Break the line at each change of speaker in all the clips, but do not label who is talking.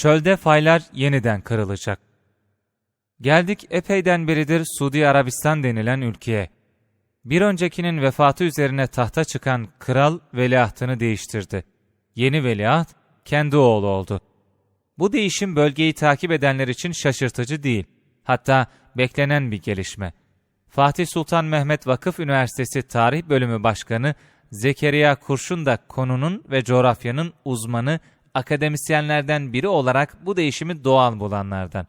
çölde faylar yeniden kırılacak. Geldik epeyden beridir Suudi Arabistan denilen ülkeye. Bir öncekinin vefatı üzerine tahta çıkan kral veliahtını değiştirdi. Yeni veliaht kendi oğlu oldu. Bu değişim bölgeyi takip edenler için şaşırtıcı değil. Hatta beklenen bir gelişme. Fatih Sultan Mehmet Vakıf Üniversitesi Tarih Bölümü Başkanı Zekeriya Kurşun da konunun ve coğrafyanın uzmanı akademisyenlerden biri olarak bu değişimi doğal bulanlardan.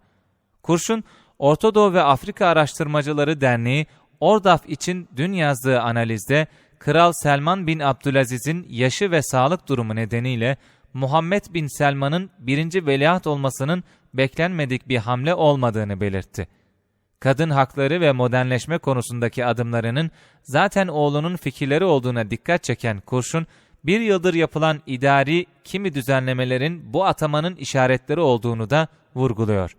Kurşun, Orta Doğu ve Afrika Araştırmacıları Derneği Ordaf için dün yazdığı analizde Kral Selman bin Abdülaziz'in yaşı ve sağlık durumu nedeniyle Muhammed bin Selman'ın birinci veliaht olmasının beklenmedik bir hamle olmadığını belirtti. Kadın hakları ve modernleşme konusundaki adımlarının zaten oğlunun fikirleri olduğuna dikkat çeken Kurşun, bir yıldır yapılan idari kimi düzenlemelerin bu atamanın işaretleri olduğunu da vurguluyor.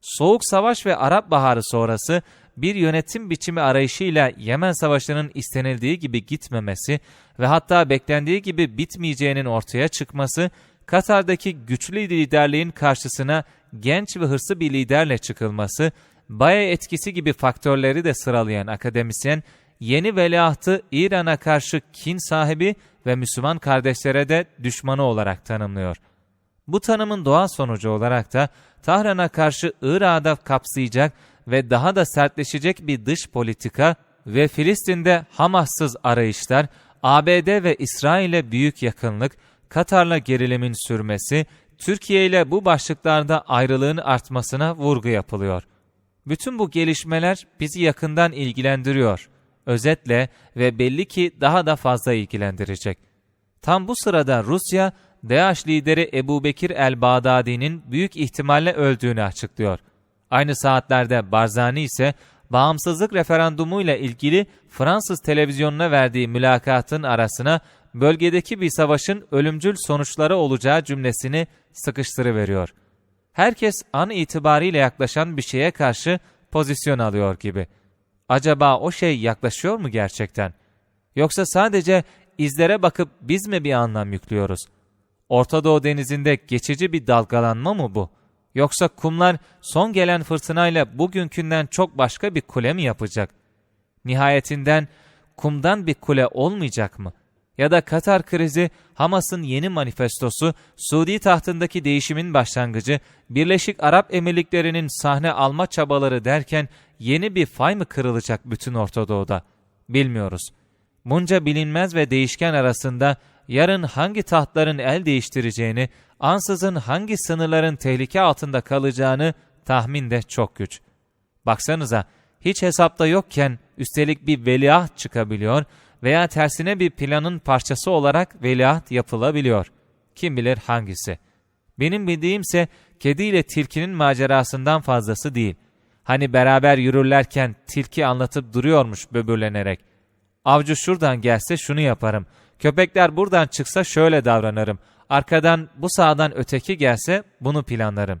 Soğuk Savaş ve Arap Baharı sonrası bir yönetim biçimi arayışıyla Yemen Savaşı'nın istenildiği gibi gitmemesi ve hatta beklendiği gibi bitmeyeceğinin ortaya çıkması, Katar'daki güçlü liderliğin karşısına genç ve hırslı bir liderle çıkılması, Baye etkisi gibi faktörleri de sıralayan akademisyen, yeni veliahtı İran'a karşı kin sahibi ve Müslüman kardeşlere de düşmanı olarak tanımlıyor. Bu tanımın doğal sonucu olarak da Tahran'a karşı Irak'da kapsayacak ve daha da sertleşecek bir dış politika ve Filistin'de Hamas'sız arayışlar, ABD ve İsrail'e büyük yakınlık, Katar'la gerilimin sürmesi, Türkiye ile bu başlıklarda ayrılığın artmasına vurgu yapılıyor. Bütün bu gelişmeler bizi yakından ilgilendiriyor. Özetle ve belli ki daha da fazla ilgilendirecek. Tam bu sırada Rusya, DAEŞ lideri Ebu Bekir el-Bağdadi'nin büyük ihtimalle öldüğünü açıklıyor. Aynı saatlerde Barzani ise bağımsızlık referandumuyla ilgili Fransız televizyonuna verdiği mülakatın arasına bölgedeki bir savaşın ölümcül sonuçları olacağı cümlesini sıkıştırıveriyor. Herkes an itibariyle yaklaşan bir şeye karşı pozisyon alıyor gibi. Acaba o şey yaklaşıyor mu gerçekten? Yoksa sadece izlere bakıp biz mi bir anlam yüklüyoruz? Orta Doğu denizinde geçici bir dalgalanma mı bu? Yoksa kumlar son gelen fırtınayla bugünkünden çok başka bir kule mi yapacak? Nihayetinden kumdan bir kule olmayacak mı? Ya da Katar krizi, Hamas'ın yeni manifestosu, Suudi tahtındaki değişimin başlangıcı, Birleşik Arap Emirlikleri'nin sahne alma çabaları derken yeni bir fay mı kırılacak bütün Orta Doğu'da? Bilmiyoruz. Bunca bilinmez ve değişken arasında yarın hangi tahtların el değiştireceğini, ansızın hangi sınırların tehlike altında kalacağını tahmin de çok güç. Baksanıza, hiç hesapta yokken üstelik bir veliaht çıkabiliyor veya tersine bir planın parçası olarak veliaht yapılabiliyor. Kim bilir hangisi. Benim bildiğimse kedi ile tilkinin macerasından fazlası değil. Hani beraber yürürlerken tilki anlatıp duruyormuş böbürlenerek. Avcı şuradan gelse şunu yaparım. Köpekler buradan çıksa şöyle davranırım. Arkadan bu sağdan öteki gelse bunu planlarım.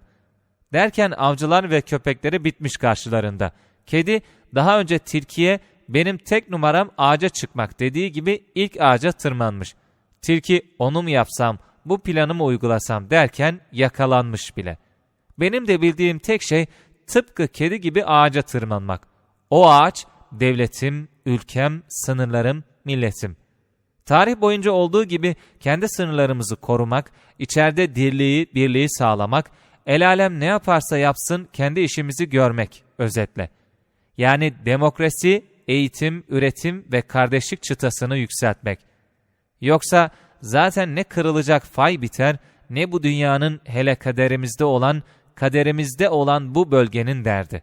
Derken avcılar ve köpekleri bitmiş karşılarında. Kedi daha önce tilkiye benim tek numaram ağaca çıkmak dediği gibi ilk ağaca tırmanmış. Tilki onu mu yapsam, bu planı mı uygulasam derken yakalanmış bile. Benim de bildiğim tek şey tıpkı kedi gibi ağaca tırmanmak. O ağaç devletim, ülkem, sınırlarım, milletim. Tarih boyunca olduğu gibi kendi sınırlarımızı korumak, içeride dirliği, birliği sağlamak, el alem ne yaparsa yapsın kendi işimizi görmek özetle. Yani demokrasi, eğitim, üretim ve kardeşlik çıtasını yükseltmek. Yoksa zaten ne kırılacak fay biter, ne bu dünyanın hele kaderimizde olan, kaderimizde olan bu bölgenin derdi.